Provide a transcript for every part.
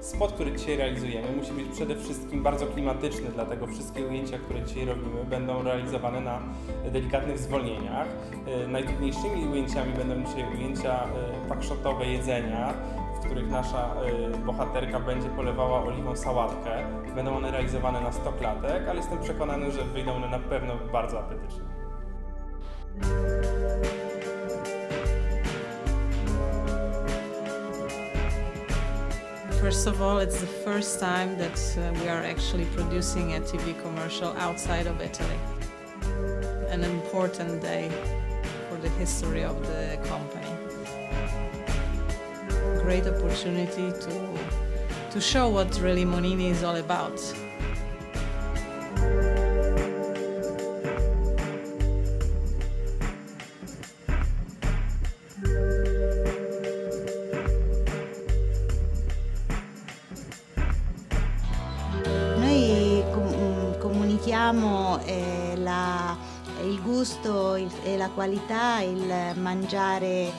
Spot, który dzisiaj realizujemy, musi być przede wszystkim bardzo klimatyczny, dlatego wszystkie ujęcia, które dzisiaj robimy, będą realizowane na delikatnych zwolnieniach. E, Najtrudniejszymi ujęciami będą dzisiaj ujęcia e, pakszotowe jedzenia, w których nasza e, bohaterka będzie polewała oliwą sałatkę. Będą one realizowane na 100 klatek, ale jestem przekonany, że wyjdą one na pewno bardzo apetycznie. First of all, it's the first time that uh, we are actually producing a TV commercial outside of Italy. An important day for the history of the company. Great opportunity to, to show what really Monini is all about. Comunichiamo eh, la- il gusto il- e la qualità, il mangiare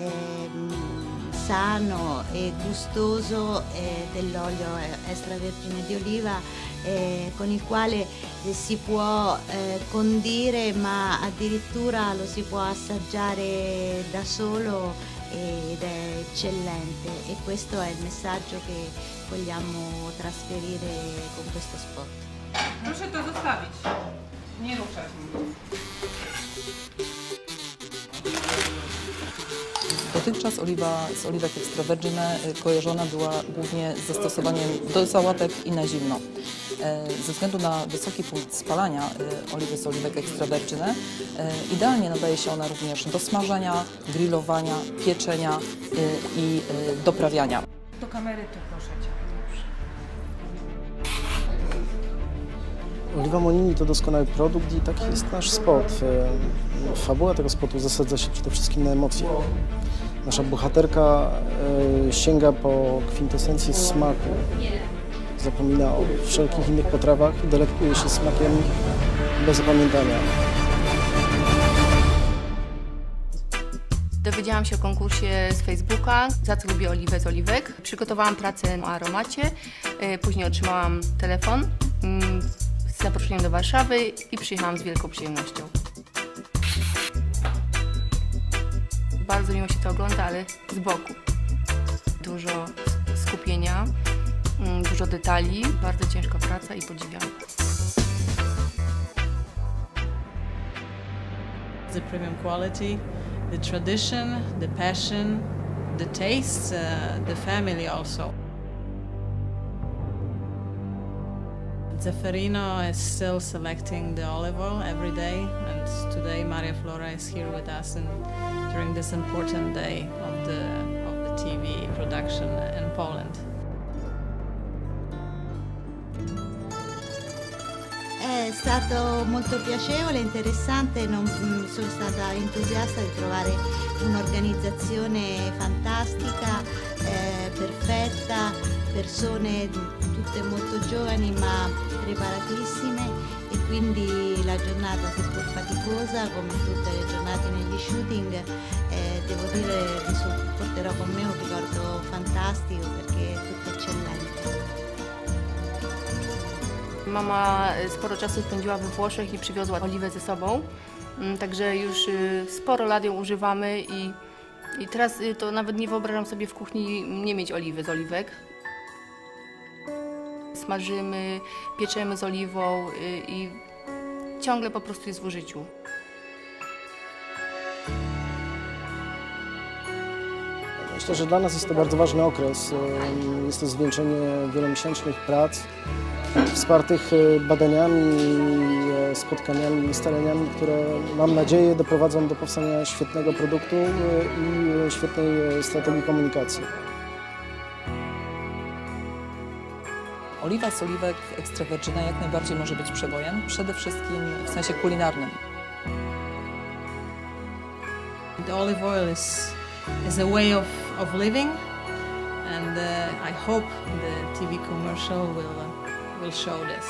ehm, sano e gustoso eh, dell'olio eh, extravergine di oliva eh, con il quale eh, si può eh, condire ma addirittura lo si può assaggiare da solo ed è eccellente e questo è il messaggio che vogliamo trasferire con questo spot. Proszę to zostawić. Nie ruszać. Dotychczas oliwa z oliwek extra y, kojarzona była głównie z zastosowaniem do sałatek i na zimno. E, Ze względu na wysoki punkt spalania y, oliwy z oliwek extra y, idealnie nadaje się ona również do smażenia, grillowania, pieczenia i doprawiania. Do kamery tu proszę cię. Oliwa Monini to doskonały produkt i taki jest nasz spot. E, Fabuła tego spotu zasadza się przede wszystkim na emocje. Nasza bohaterka e, sięga po kwintesencję smaku. Zapomina o wszelkich innych potrawach i delektuje się smakiem bez zapamiętania. Dowiedziałam się o konkursie z Facebooka, za co lubię oliwę z oliwek. Przygotowałam pracę o aromacie, y, później otrzymałam telefon mm, z zaproszeniem do Warszawy i przyjechałam z wielką przyjemnością. Bardzo miło się to ogląda, ale z boku. Dużo skupienia, mm, dużo detali, bardzo ciężka praca i podziwiam. The premium quality, the tradition, the passion, the taste, uh, the family also. Zefferino is still selecting the olive oil every day, and today Maria Flora is here with us and during this important day of the of the TV production in Poland. È stato molto piacevole, interessante, non- mm, sono stata entusiasta di trovare un'organizzazione fantastica, eh, perfetta, persone tutte molto giovani ma preparatissime e quindi la giornata seppur faticosa come tutte le giornate negli shooting eh, devo dire so- porterò con me un ricordo fantastico perché è tutto eccellente. Mama y, sporo czasu spędziła we Włoszech i przywiozła oliwę ze sobą, Mm, także już y, sporo lat ją używamy i, i teraz y, to nawet nie wyobrażam sobie w kuchni nie mieć oliwy z oliwek. Smażymy, pieczemy z oliwą y, i ciągle po prostu jest w użyciu. Myślę, że dla nas jest to bardzo ważny okres. E, Jest to zwieńczenie wielomiesięcznych prac wspartych e, badaniami, spotkaniami, ustaleniami, które mam nadzieję doprowadzą do powstania świetnego produktu i świetnej strategii komunikacji. Oliwa z oliwek virgine jak najbardziej może być przebojem, przede wszystkim w sensie kulinarnym. The olive oil is is a way of, of living, and uh, I hope the TV commercial will uh, will show this.